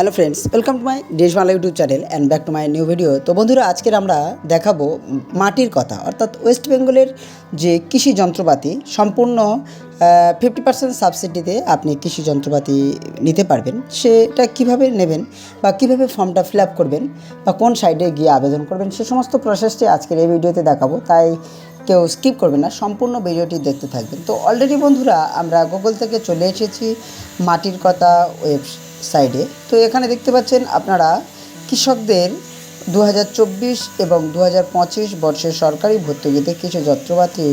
Hello friends welcome to my Desh Bangla YouTube channel and back to my new video তো বন্ধুরা, আজকের আমরা দেখাবো মাটির কথা, অর্থাৎ ওয়েস্ট বেঙ্গলের যে কৃষি যন্ত্রপাতি, সম্পূর্ণ ফিফটি পার্সেন্ট সাবসিডিতে আপনি কৃষি যন্ত্রপাতি নিতে পারবেন। সেটা কীভাবে নেবেন বা কীভাবে ফর্মটা ফিল আপ করবেন বা কোন সাইডে গিয়ে আবেদন করবেন, সে সমস্ত প্রসেসটি আজকের এই ভিডিওতে দেখাবো। তাই কেউ স্কিপ করবেন না, সম্পূর্ণ ভিডিওটি দেখতে থাকবেন। তো অলরেডি বন্ধুরা, আমরা গুগল থেকে চলে এসেছি মাটির কথা ওয়েবসাইটে তো এখানে দেখতে পাচ্ছেন আপনারা কৃষকদের দু হাজার চব্বিশ এবং দু হাজার পঁচিশ বর্ষের সরকারি ভর্তুকিতে কিছু যন্ত্রপাতি,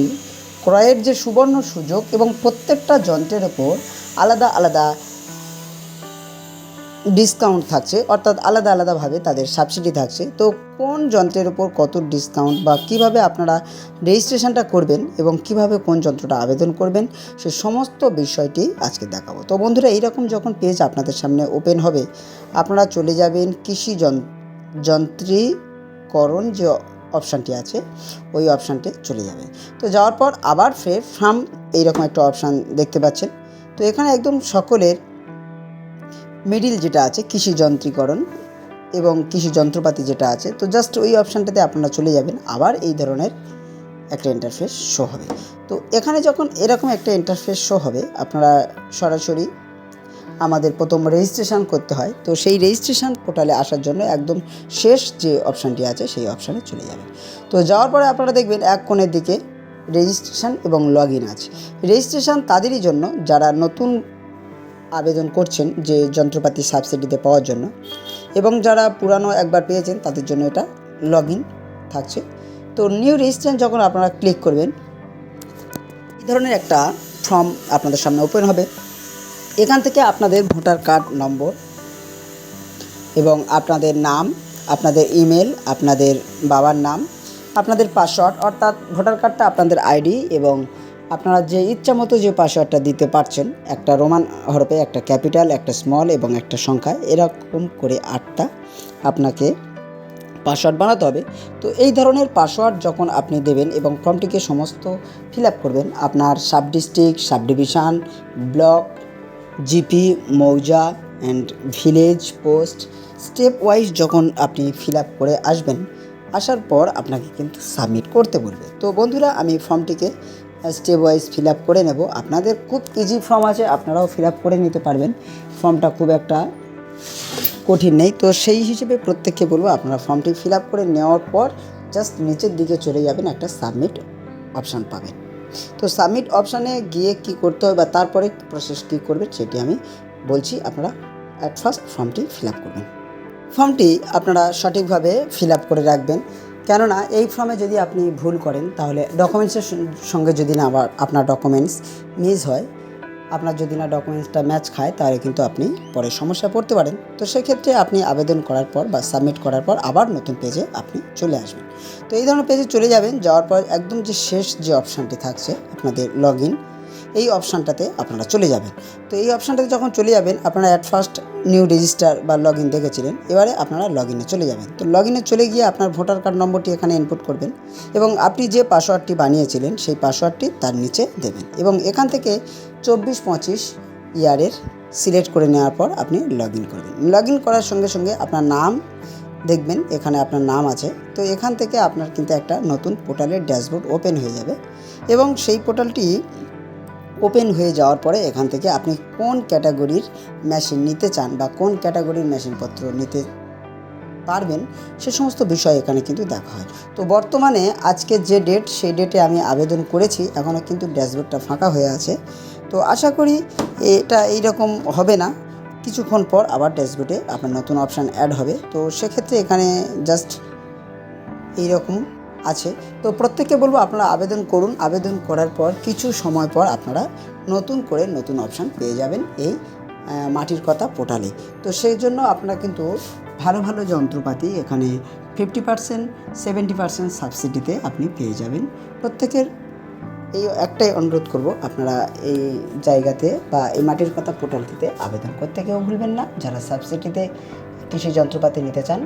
ক্রয়ের যে সুবর্ণ সুযোগ এবং প্রত্যেকটা যন্ত্রের ওপর আলাদা আলাদা ডিসকাউন্ট থাকছে, অর্থাৎ আলাদা আলাদাভাবে তাদের সাবসিডি থাকছে। তো কোন যন্ত্রের উপর কত ডিসকাউন্ট বা কীভাবে আপনারা রেজিস্ট্রেশনটা করবেন এবং কীভাবে কোন যন্ত্রটা আবেদন করবেন, সে সমস্ত বিষয়টি আজকে দেখাবো। তো বন্ধুরা, এইরকম যখন পেজ আপনাদের সামনে ওপেন হবে, আপনারা চলে যাবেন কৃষি যন- যন্ত্রীকরণ যে অপশানটি আছে, ওই অপশানটি চলে যাবেন। তো যাওয়ার পর আবার ফের ফ্রাম এইরকম একটা অপশান দেখতে পাচ্ছেন। তো এখানে একদম সকলের মিডিল যেটা আছে, কৃষি যন্ত্রীকরণ এবং কৃষি যন্ত্রপাতি যেটা আছে, তো জাস্ট ওই অপশানটাতে আপনারা চলে যাবেন। আবার এই ধরনের একটা ইন্টারফেস শো হবে। তো এখানে যখন এরকম একটা ইন্টারফেস শো হবে, আপনারা সরাসরি আমাদের প্রথম রেজিস্ট্রেশন করতে হয়। তো সেই রেজিস্ট্রেশন পোর্টালে আসার জন্য একদম শেষ যে অপশানটি আছে, সেই অপশানে চলে যাবেন। তো যাওয়ার পরে আপনারা দেখবেন এক কোণের দিকে রেজিস্ট্রেশন এবং লগ ইন আছে। রেজিস্ট্রেশন তাদেরই জন্য যারা নতুন আবেদন করছেন যে যন্ত্রপাতি সাবসিডিতে পাওয়ার জন্য। এবং যারা পুরানো একবার পেয়েছেন, তাদের জন্য এটা লগ ইন থাকছে। তো নিউ রেজিস্ট্রেশন যখন আপনারা ক্লিক করবেন, এই ধরনের একটা ফর্ম আপনাদের সামনে ওপেন হবে। এখান থেকে আপনাদের ভোটার কার্ড নম্বর এবং আপনাদের নাম, আপনাদের ইমেল, আপনাদের বাবার নাম, আপনাদের পাসওয়ার্ড, অর্থাৎ ভোটার কার্ডটা আপনাদের আইডি এবং আপনারা যে ইচ্ছা মতো যে পাসওয়ার্ডটা দিতে পারছেন, একটা রোমান হরফে একটা ক্যাপিটাল, একটা স্মল এবং একটা সংখ্যা, এরকম করে আটটা আপনাকে পাসওয়ার্ড বানাতে হবে। তো এই ধরনের পাসওয়ার্ড যখন আপনি দেবেন এবং ফর্মটিকে সমস্ত ফিল আপ করবেন, আপনার sub district sub division block, GP, মৌজা and village, post step wise যখন আপনি ফিল আপ করে আসবেন, আসার পর আপনাকে কিন্তু সাবমিট করতে বলবে। তো বন্ধুরা, আমি ফর্মটিকে স্টেপ ওয়াইজ ফিল আপ করে নেব। আপনাদের খুব ইজি ফর্ম আছে, আপনারাও ফিল আপ করে নিতে পারবেন। ফর্মটা খুব একটা কঠিন নেই। তো সেই হিসেবে প্রত্যেককে বলব, আপনারা ফর্মটি ফিল আপ করে নেওয়ার পর জাস্ট নিচের দিকে চলে যাবেন, একটা সাবমিট অপশান পাবেন। তো সাবমিট অপশানে গিয়ে কি করতে হবে বা তারপরে প্রসেস কী করবে সেটি আমি বলছি, আপনারা অ্যাট ফার্স্ট ফর্মটি ফিল আপ করবেন। ফর্মটি আপনারা সঠিকভাবে ফিল আপ করে রাখবেন। কেননা এই ফর্মে যদি আপনি ভুল করেন, তাহলে ডকুমেন্টসের সঙ্গে যদি না আবার আপনার ডকুমেন্টস মিস হয়, আপনার যদি না ডকুমেন্টসটা ম্যাচ খায়, তাহলে কিন্তু আপনি পরে সমস্যা পড়তে পারেন। তো সেক্ষেত্রে আপনি আবেদন করার পর বা সাবমিট করার পর আবার নতুন পেজে আপনি চলে আসবেন। তো এই ধরনের পেজে চলে যাবেন, যাওয়ার পর একদম যে শেষ যে অপশানটি থাকছে, আপনাদের লগ ইন এই অপশানটাতে আপনারা চলে যাবেন। তো এই অপশানটাতে যখন চলে যাবেন, আপনারা অ্যাট ফার্স্ট নিউ রেজিস্টার বা লগ ইন দেখেছিলেন, এবারে আপনারা লগ ইনে চলে যাবেন। তো লগ ইনে চলে গিয়ে আপনার ভোটার কার্ড নম্বরটি এখানে ইনপুট করবেন এবং আপনি যে পাসওয়ার্ডটি বানিয়েছিলেন, সেই পাসওয়ার্ডটি তার নিচে দেবেন এবং এখান থেকে চব্বিশ পঁচিশ ইয়ারের সিলেক্ট করে নেওয়ার পর আপনি লগ ইন করবেন। লগ ইন করার সঙ্গে সঙ্গে আপনার নাম দেখবেন, এখানে আপনার নাম আছে। তো এখান থেকে আপনার কিন্তু একটা নতুন পোর্টালের ড্যাশবোর্ড ওপেন হয়ে যাবে এবং সেই পোর্টালটি ওপেন হয়ে যাওয়ার পরে এখান থেকে আপনি কোন ক্যাটাগরির মেশিন নিতে চান বা কোন ক্যাটাগরির মেশিনপত্র নিতে পারবেন, সে সমস্ত বিষয় এখানে কিন্তু দেখা হয়। তো বর্তমানে আজকে যে ডেট, সেই ডেটে আমি আবেদন করেছি এখনও কিন্তু ড্যাশবোর্ডটা ফাঁকা হয়ে আছে। তো আশা করি এটা এই রকম হবে না। কিছুক্ষণ পর আবার ড্যাশবোর্ডে আপনার নতুন অপশান অ্যাড হবে। তো সেক্ষেত্রে এখানে জাস্ট এইরকম আছে। তো প্রত্যেককে বলব আপনারা আবেদন করুন। আবেদন করার পর কিছু সময় পর আপনারা নতুন করে নতুন অপশান পেয়ে যাবেন এই মাটির কথা পোর্টালে। তো সেই জন্য আপনারা কিন্তু ভালো ভালো যন্ত্রপাতি এখানে ফিফটি পার্সেন্ট সেভেন্টি পার্সেন্ট সাবসিডিতে আপনি পেয়ে যাবেন। প্রত্যেকের এই একটাই অনুরোধ করব আপনারা এই জায়গাতে বা এই মাটির কথা পোর্টালটিতে আবেদন করতে কেউ ভুলবেন না। যারা সাবসিডিতে কৃষি যন্ত্রপাতি নিতে চান